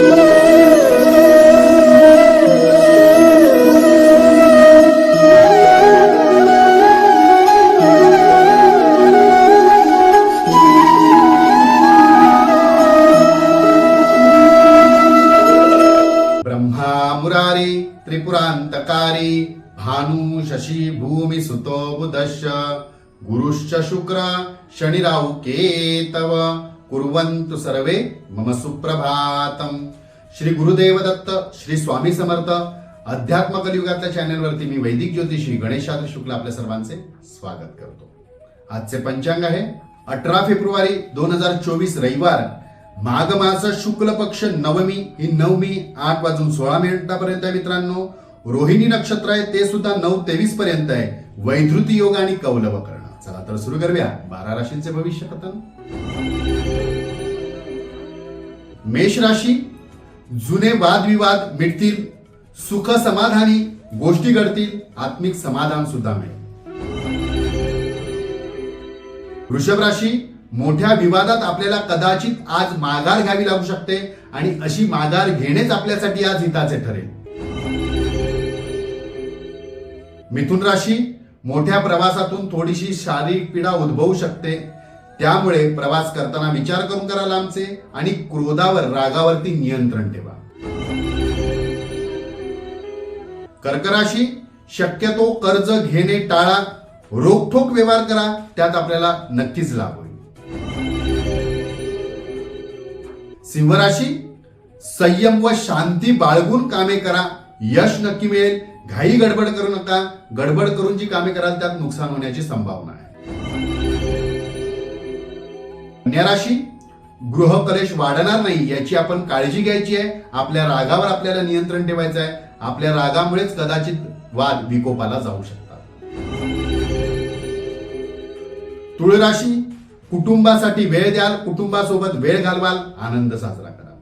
ब्रह्मा मुरारी त्रिपुरांतकारी भानु शशी भूमी सुतो बुधश्च गुरुश्च शुक्र शनिराहु केतव। कुर्वन्तु सर्वे मम सुप्रभातम श्री गुरुदेव दत्त श्री स्वामी समर्थ अध्यात्म कलियुगातल्या चॅनलवरती मी वैदिक ज्योतिषी गणेशाद्र शुक्ल आपल्या सर्वांचे स्वागत करतो. आजचे पंचांग आहे अठरा फेब्रुवारी दोन हजार चोवीस रविवार. माघ मास शुक्ल पक्ष नवमी ही नवमी आठ वाजून सोळा मिनिटापर्यंत आहे मित्रांनो. रोहिणी नक्षत्र आहे ते सुद्धा नऊ तेवीस पर्यंत आहे. वैधृती योग आणि कौलव करणं. चला तर सुरू करूया. बारा राशींचे भविष्य कथन मेष राशी जुने वादविवाद मिटतील सुख समाधानी गोष्टी घडतील आत्मिक समाधान सुद्धा मिळेल. वृषभ राशी मोठ्या विवादात आपल्याला कदाचित आज माघार घ्यावी लागू शकते आणि अशी माघार घेणेच आपल्यासाठी आज हिताचे ठरेल. मिथुन राशी मोठ्या प्रवासातून थोडीशी शारीरिक पीडा उद्भवू शकते त्यामुळे प्रवास करताना विचार करून करा लांबचे आणि क्रोधावर रागावरती नियंत्रण ठेवा. कर्कराशी शक्यतो कर्ज घेणे टाळा रोखोक व्यवहार करा त्यात आपल्याला नक्कीच लाभ होईल. सिंहराशी संयम व शांती बाळगून कामे करा यश नक्की मिळेल घाई गडबड करू नका गडबड करून जी कामे कराल त्यात नुकसान होण्याची संभावना आहे. कन्या राशी गृह कलेश वाढणार नाही याची आपण काळजी घ्यायची आहे. आपल्या रागावर आपल्याला नियंत्रण ठेवायचं आहे. आपल्या रागामुळेच कदाचित वाद विकोपाला जाऊ शकतात. तुळ राशी कुटुंबासाठी वेळ द्याल कुटुंबासोबत वेळ घालवाल आनंद साजरा करा.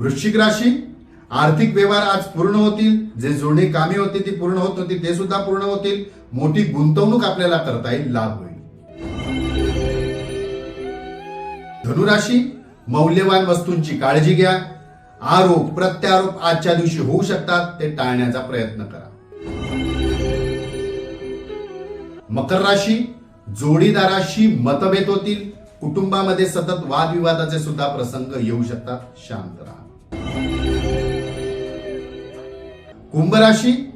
वृश्चिक राशी आर्थिक व्यवहार आज पूर्ण होतील. जे जुनी कामे होती ती पूर्ण होत होती ते सुद्धा पूर्ण होतील. मोठी गुंतवणूक आपल्याला करता येईल लाभ होईल. धनुराशी मौल्यवान वस्तूंची काळजी घ्या. आरोप प्रत्यारोप आजच्या दिवशी होऊ शकतात ते टाळण्याचा प्रयत्न करा. मकर राशी जोडीदाराशी मतभेद होतील. कुटुंबामध्ये सतत वादविवादाचे सुद्धा प्रसंग येऊ शकतात. शांत राहा. कुंभ राशी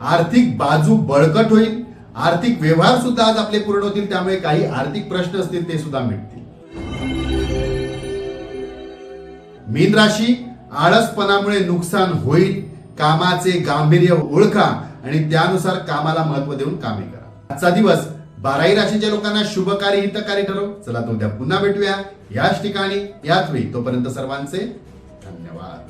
आर्थिक बाजू बळकट होईल. आर्थिक व्यवहार सुद्धा आज आपले पूर्ण होतील त्यामुळे काही आर्थिक प्रश्न असतील ते सुद्धा मिटतील. मीन राशी आळसपणामुळे नुकसान होईल. कामाचे गांभीर्य ओळखा आणि त्यानुसार कामाला महत्त्व देऊन कामे करा. आजचा दिवस बाराही राशीच्या लोकांना शुभकारी हितकारी ठरव. चला तो उद्या पुन्हा भेटूया. याच ठिकाणी याच वेळी. तोपर्यंत सर्वांचे धन्यवाद.